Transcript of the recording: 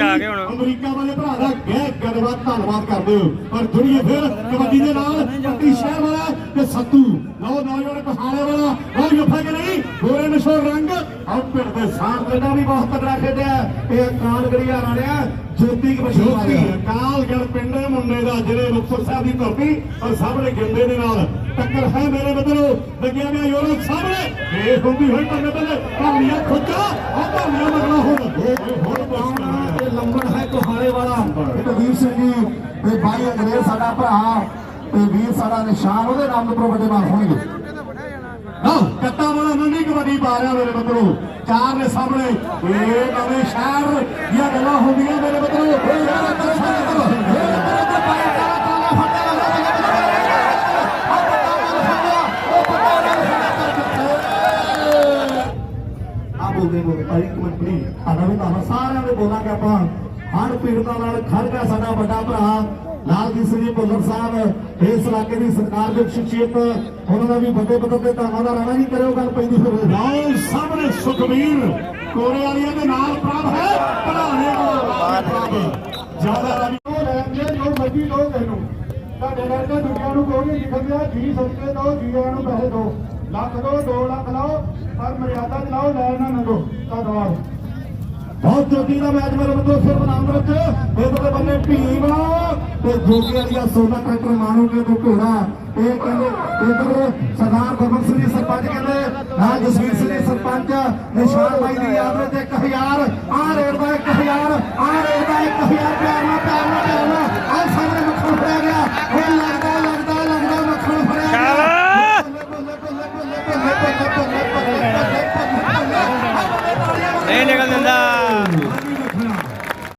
ਆ ਗਏ ਹੁਣ। ਅਮਰੀਕਾ ਵਾਲੇ ਭਰਾ ਦਾ ਗਹਿ ਗੱਲਬਾਤ ਧੰਨਵਾਦ ਕਰਦੇ ਹੋ। ਪਰ ਜੁੜੀਏ ਫਿਰ ਕਬੱਡੀ ਦੇ ਨਾਲ ਪੱਟੀ ਸ਼ਹਿਰ ਵਾਲਾ ਤੇ ਸੱਤੂ ਲਓ ਨੌਜਵਾਨ ਪਹਾੜੇ ਵਾਲਾ। ਉਹ ਯੁੱਫਾ ਕਿ ਨਹੀਂ ਗੋਰੇ ਨਸ਼ੋ ਰੰਗ। ਆਹ ਪਿੰਡ ਦੇ ਸਾਹ ਜਿਹੜਾ ਵੀ ਬਹੁਤ ਤਗੜਾ ਖੇਡਿਆ ਇਹ ਕਾਲਗੜੀਆ ਰਾਣਿਆ ਜੋਤੀ ਕਬੱਡੀ ਕਾਲਗੜ ਪਿੰਡ ਦੇ ਮੁੰਡੇ ਦਾ ਜਿਹੜੇ ਮੁਕਤਸਰ ਸਾਹਿਬ ਦੀ ਧਰਤੀ। ਔਰ ਸਾਹਮਣੇ ਗਿੰਦੇ ਦੇ ਨਾਲ ਟੱਕਰ ਹੈ ਮੇਰੇ ਮਿੱਤਰੋ। ਲੱਗਿਆ ਗਿਆ ਯੋਰੋ ਸਾਹਮਣੇ। ਹੁੰਦੀ ਹੋਈ ਪਰ ਮਿੱਤਰ ਹੈ ਵਾਲਾ। ਕਬੀਰ ਸਿੰਘ ਜੀ, ਤੇ ਭਾਈ ਅੰਗਰੇਜ਼ ਸਾਡਾ ਭਰਾ ਤੇ ਵੀਰ ਸਾਡਾ ਨਿਸ਼ਾਨ, ਉਹਦੇ ਨਾਮ ਤੋਂ ਵੱਡੇ ਮਾਰ ਹੋਣਗੇ। ਲਓ, ਕੱਟਾ ਵਾਲਾ ਨੰਦੀ ਕਬੱਡੀ ਪਾ ਰਿਹਾ ਮੇਰੇ ਮਿੱਤਰੋ। ਚਾਰ ਦੇ ਸਾਹਮਣੇ। ਇਹ ਨਵੇਂ ਸ਼ਹਿਰ ਦੀਆਂ ਗੱਲਾਂ ਹੁੰਦੀਆਂ ਮੇਰੇ ਮਿੱਤਰੋ। ਇਹ ਯਾਰ ਅੰਦਰ ਸਾਰੇ ਬੋਲਦੇ ਬੋਲਦੇ। ਭਾਈ ਇੱਕ ਮਿੰਟ ਪਲੀਜ਼ ਆਣਾ ਵੀ ਤੁਹਾਨੂੰ ਸਾਰਿਆਂ ਦੇ ਬੋਲਾਂਗੇ ਆਪਾਂ। ਹਰ ਪੀੜਤਾਂ ਨਾਲ ਖੜ ਗਿਆ ਸਾਡਾ ਵੱਡਾ ਭਰਾ ਲਾਲ ਜੀ ਸਿੰਘ ਭੁੱਲਰ ਸਾਹਿਬ ਇਸ ਇਲਾਕੇ ਦੀ ਸਰਕਾਰ ਦੇ ਸ਼ਖਸੀਅਤ ਉਹਨਾਂ ਦਾ ਵੀ ਵੱਡੇ ਪੱਧਰ ਤੇ ਧੰਨਵਾਦ ਰਾਣਾ ਜੀ ਕਰਿਓ ਗੱਲ ਪੈਂਦੀ ਫਿਰ। ਲਓ ਸਾਹਮਣੇ ਸੁਖਵੀਰ ਕੋਰੇ ਵਾਲੀਆਂ ਦੇ ਨਾਲ ਪ੍ਰਭ ਹੈ ਭਰਾਣੇ ਕੋਲ ਪ੍ਰਭ। ਜ਼ਿਆਦਾ ਉਹ ਲੈਣਗੇ ਜੋ ਮਰਜ਼ੀ ਦੋ ਤੈਨੂੰ ਤੁਹਾਡੇ ਵਰਗੇ ਦੁਨੀਆ ਨੂੰ ਕੋਈ ਨਹੀਂ ਲਿਖਿਆ ਜੀ ਸਦਕੇ ਦੋ ਜੀਆਂ ਨੂੰ ਪੈਸੇ ਦੋ। ਲੱਖ ਦੋ 2 ਲੱਖ ਲਾਓ ਪਰ ਮਰਿਆਦਾ ਚ ਲਾਓ ਲੈ ਨਾ ਨਗੋ। ਧੰਨਵਾਦ। ਬਹੁਤ ਜੋਗੀ ਦਾ ਮੈਚ ਮੇਰੇ ਮਿੱਤਰੋ ਸਿਰ ਬਨਾਮ ਵਿੱਚ। ਇਧਰਲੇ ਬੰਨੇ ਭੀਮ ਤੇ ਜੋਗੀ ਵਾਲੀਆ ਸੋਨਾ ਟਰੈਕਟਰ ਮਾਰੂਗੇ ਤੋਂ ਘੋੜਾ। ਇਹ ਕਹਿੰਦੇ ਇਧਰ ਸਰਦਾਰ ਬਬਨ ਸਿੰਘ ਜੀ ਸਰਪੰਚ ਕਹਿੰਦੇ, ਨਾਲ ਜਸਵੀਰ ਸਿੰਘ ਜੀ ਸਰਪੰਚ, ਨਿਸ਼ਾਨ ਬਾਈ ਦੀ ਯਾਦ ਵਿੱਚ 1000 ਆ ਰੇਡ ਦਾ 1000 내일 내가 된다.